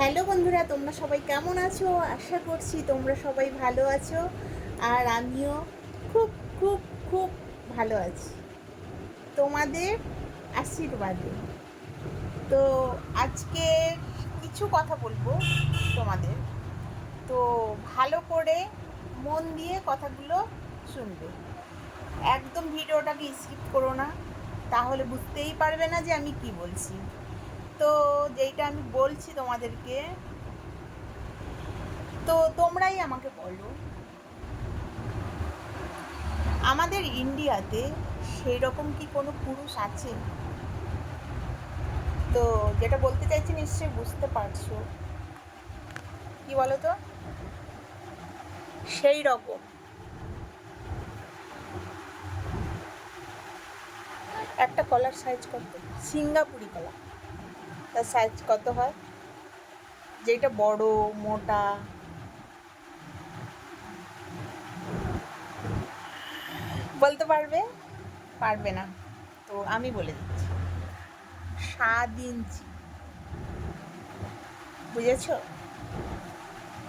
Hello বন্ধুরা, তোমরা সবাই কেমন আছো? আশা করছি তোমরা সবাই ভালো আছো আর আমিও খুব খুব খুব ভালো আছি। তোমাদের আশীর্বাদে। তো আজকে কিছু কথা বলব তোমাদের। তো ভালো করে মন দিয়ে কথাগুলো শুনবে। একদম ভিডিওটাকে স্কিপ করো না। তাহলে বুঝতেই পারবে না যে আমি কি বলছি। তো যেইটা আমি বলছি তোমাদেরকে, তো তোমরাই আমাকে বলো, আমাদের ইন্ডিয়াতে সেই রকম কি কোনো পুরুষ আছে? তো যেটা বলতে চাইছি নিশ্চয়ই বুঝতে পারছ। কি বলো তো সেই রকম একটা কলার সাইজ কত? সিঙ্গাপুরি কলা তার সাইজ কত হয়? যেটা বড়, মোটা। বলতে পারবে? পারবে না। তো আমি বলে দিচ্ছি। সাত ইঞ্চি। বুঝেছ?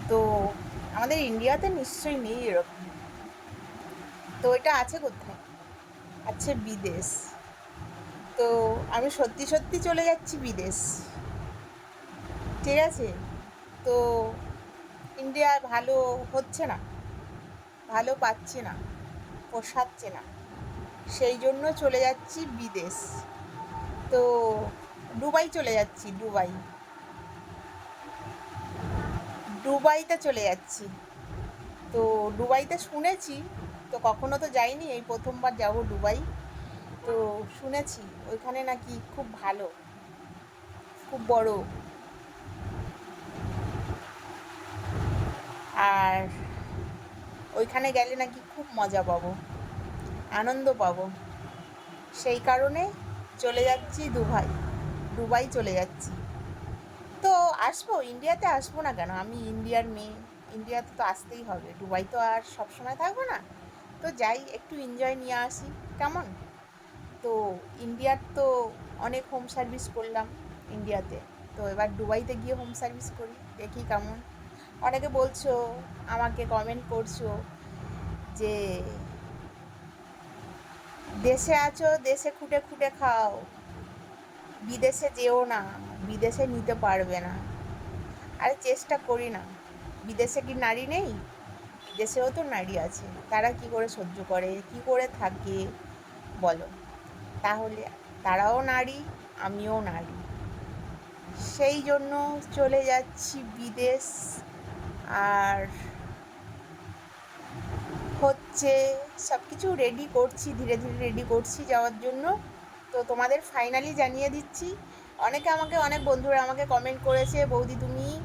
তো আমাদের ইন্ডিয়াতে নিশ্চয়ই নেই এরকম। তো এটা আছে কোথায়? আছে বিদেশ। তো আমি সত্যি সত্যি চলে যাচ্ছি বিদেশ। ঠিক আছে? তো ইন্ডিয়া ভালো হচ্ছে না, ভালো পাচ্ছে না, পোষাচ্ছে না। সেই জন্য চলে যাচ্ছি বিদেশ। তো দুবাই চলে যাচ্ছি, দুবাই। দুবাইতে চলে যাচ্ছি। তো দুবাইতে শুনেছি, তো কখনো তো যাইনি, এই প্রথমবার যাব দুবাই। তো শুনেছি, ওইখানে নাকি খুব ভালো, খুব বড়। আর ওইখানে গেলে নাকি খুব মজা পাবো, আনন্দ পাবো। সেই কারণে চলে যাচ্ছি দুবাই দুবাই চলে যাচ্ছি। তো আসব, ইন্ডিয়াতে আসব না কেন? আমি ইন্ডিয়ার মেয়ে, ইন্ডিয়াতে তো আসতেই হবে। দুবাই তো আর সবসময় থাকব না। তো যাই, একটু এনজয় নিয়ে আসি। কেমন? তো ইন্ডিয়ার তো অনেক হোম সার্ভিস করলাম ইন্ডিয়াতে। তো এবার দুবাইতে গিয়ে হোম সার্ভিস করি, দেখি কেমন। অনেকে বলছো, আমাকে কমেন্ট করছ যে, দেশে আছো, দেশে খুঁটে খুঁটে খাও। বিদেশে যেও না, বিদেশে নিতে পারবে না। আরে চেষ্টা করি না। বিদেশে কি নারী নেই? দেশেও তো নারী আছে। তারা কি করে সহ্য করে? কি করে থাকে? বলো। তাহলে তারাও নারী, আমিও নারী। সেই জন্য চলে যাচ্ছি বিদেশ। আর হচ্ছে সব কিছু রেডি করছি, ধীরে ধীরে রেডি করছি যাওয়ার জন্য। তো তোমাদের ফাইনালি জানিয়ে দিচ্ছি, অনেকে আমাকে, অনেক বন্ধুরা আমাকে কমেন্ট করেছে, বৌদি, তুমি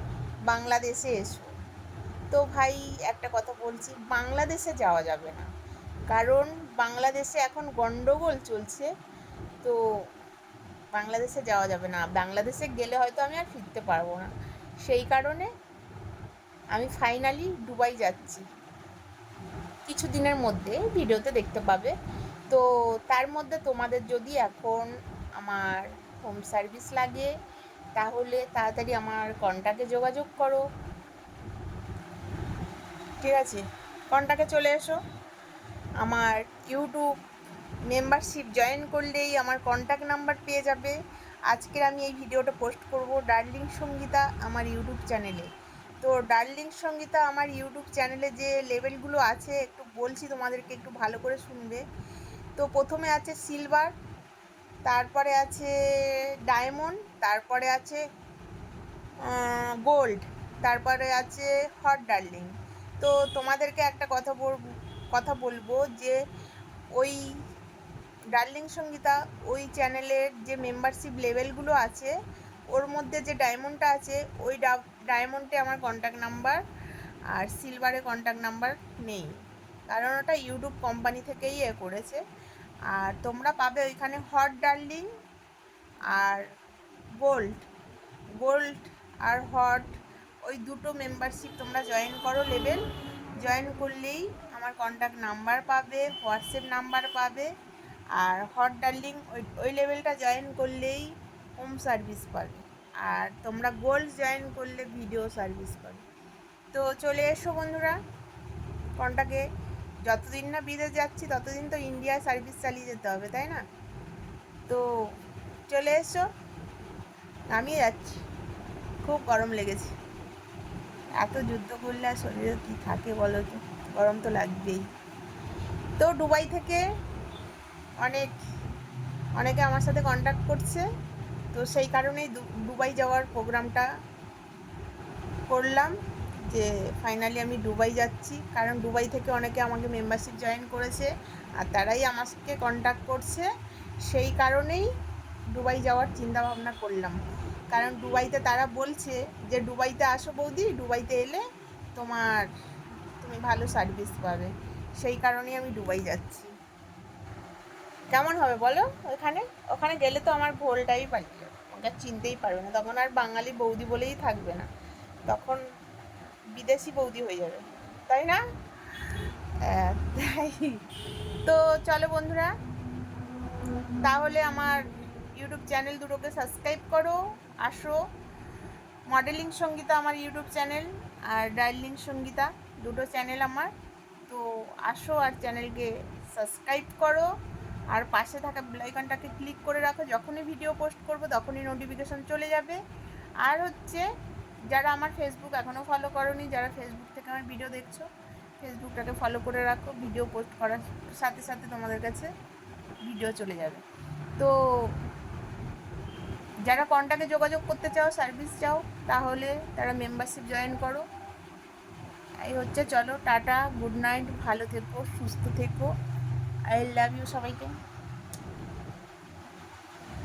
বাংলাদেশে এসো। তো ভাই, একটা কথা বলছি, বাংলাদেশে যাওয়া যাবে না। কারণ বাংলাদেশে এখন গন্ডগোল চলছে, তো বাংলাদেশে যাওয়া যাবে না। বাংলাদেশে গেলে হয়তো আমি আর ফিরতে পারব না। সেই কারণে আমি ফাইনালি দুবাই যাচ্ছি। কিছু দিনের মধ্যে ভিডিওতে দেখতে পাবে। তো তার মধ্যে তোমাদের যদি এখন আমার হোম সার্ভিস লাগে, তাহলে তাড়াতাড়ি আমার কন্ট্যাক্টে যোগাযোগ করো। ঠিক আছে? কন্ট্যাক্টে চলে এসো। আমার ইউটিউব মেম্বারশিপ জয়েন করলেই আমার কন্ট্যাক্ট নাম্বার পেয়ে যাবে। আজকের আমি এই ভিডিওটা পোস্ট করব ডার্লিং সঙ্গীতা আমার ইউটিউব চ্যানেলে তো ডার্লিং সঙ্গীতা আমার ইউটিউব চ্যানেলে যে লেভেলগুলো আছে, একটু বলছি তোমাদেরকে, একটু ভালো করে শুনবে। তো প্রথমে আছে সিলভার তারপরে আছে ডায়মন্ড তারপরে আছে গোল্ড তারপরে আছে হট ডার্লিং তো তোমাদেরকে একটা কথা কথা বলব যে ওই ডার্লিং সঙ্গীতা, ওই চ্যানেলের যে মেম্বারশিপ লেভেলগুলো আছে, ওর মধ্যে যে ডায়মন্ডটা আছে, ওই ডায়মন্ডে আমার কন্ট্যাক্ট নাম্বার আর সিলভারে কন্ট্যাক্ট নাম্বার নেই। কারণ ওটা ইউটিউব কোম্পানি থেকেই এ করেছে। আর তোমরা পাবে ওইখানে হট ডার্লিং আর গোল্ড গোল্ড আর হট ওই দুটো মেম্বারশিপ তোমরা জয়েন করো লেভেল জয়েন করলেই আমার কন্ট্যাক্ট নাম্বার পাবে হোয়াটসঅ্যাপ নাম্বার পাবে, আর হট ডার্লিং ওই ওই লেভেলটা জয়েন করলেই হোম সার্ভিস পাবে। আর তোমরা গোল্ড জয়েন করলে ভিডিও সার্ভিস পাবে। তো চলে এসো বন্ধুরা কোনটাকে যতদিন না বিদেশ যাচ্ছি, ততদিন তো ইন্ডিয়ায় সার্ভিস চালিয়ে যেতে হবে, তাই না? তো চলে এসো, নামিয়ে যাচ্ছি। খুব গরম লেগেছে। এত যুদ্ধ করলে আর শরীরে কী থাকে বলো তো? গরম তো লাগবেই। তো দুবাই থেকে অনেক, অনেকে আমার সাথে কন্ট্যাক্ট করছে। তো সেই কারণেই দুবাই যাওয়ার প্রোগ্রামটা করলাম যে ফাইনালি আমি দুবাই যাচ্ছি। কারণ দুবাই থেকে অনেকে আমাকে মেম্বারশিপ জয়েন করেছে আর তারাই আমাকে কন্ট্যাক্ট করছে। সেই কারণেই দুবাই যাওয়ার চিন্তা ভাবনা করলাম। কারণ দুবাইতে তারা বলছে যে, দুবাইতে আসো বৌদি, দুবাইতে এলে তোমার তুমি ভালো সার্ভিস পাবে। সেই কারণেই আমি দুবাই যাচ্ছি। কেমন হবে বলো? ওখানে? ওখানে গেলে তো আমার ভোলটাই পালিয়ে যাবে। আমাকে চিনতেই পারবে না। তখন আর বাঙালি বৌদি বলেই থাকবে না। তখন বিদেশি বৌদি হয়ে যাবে। তাই না? হ্যাঁ, তাই। তো চলো বন্ধুরা তাহলে আমার ইউটিউব চ্যানেল দুটোকে সাবস্ক্রাইব করো আসো। মডেলিং সঙ্গীতা আমার ইউটিউব চ্যানেল আর ডার্লিং সঙ্গীতা। দুটো চ্যানেল আমার। তো আসো আর চ্যানেলকে সাবস্ক্রাইব করো আর পাশে থাকা বেলাইকনটাকে ক্লিক করে রাখো। যখনই ভিডিও পোস্ট করব তখনই নোটিফিকেশন চলে যাবে। আর হচ্ছে, যারা আমার ফেসবুক এখনও ফলো করনি, যারা ফেসবুক থেকে আমার ভিডিও দেখছ ফেসবুকটাকে ফলো করে রাখো। ভিডিও পোস্ট করার সাথে সাথে তোমাদের কাছে ভিডিও চলে যাবে। তো যারা কন্ট্যাক্টে যোগাযোগ করতে চাও সার্ভিস চাও, তাহলে তারা মেম্বারশিপ জয়েন করো। এই হচ্ছে চলো টাটা গুড নাইট ভালো থেকো সুস্থ থেকো আই লাভ ইউ সবাইকে।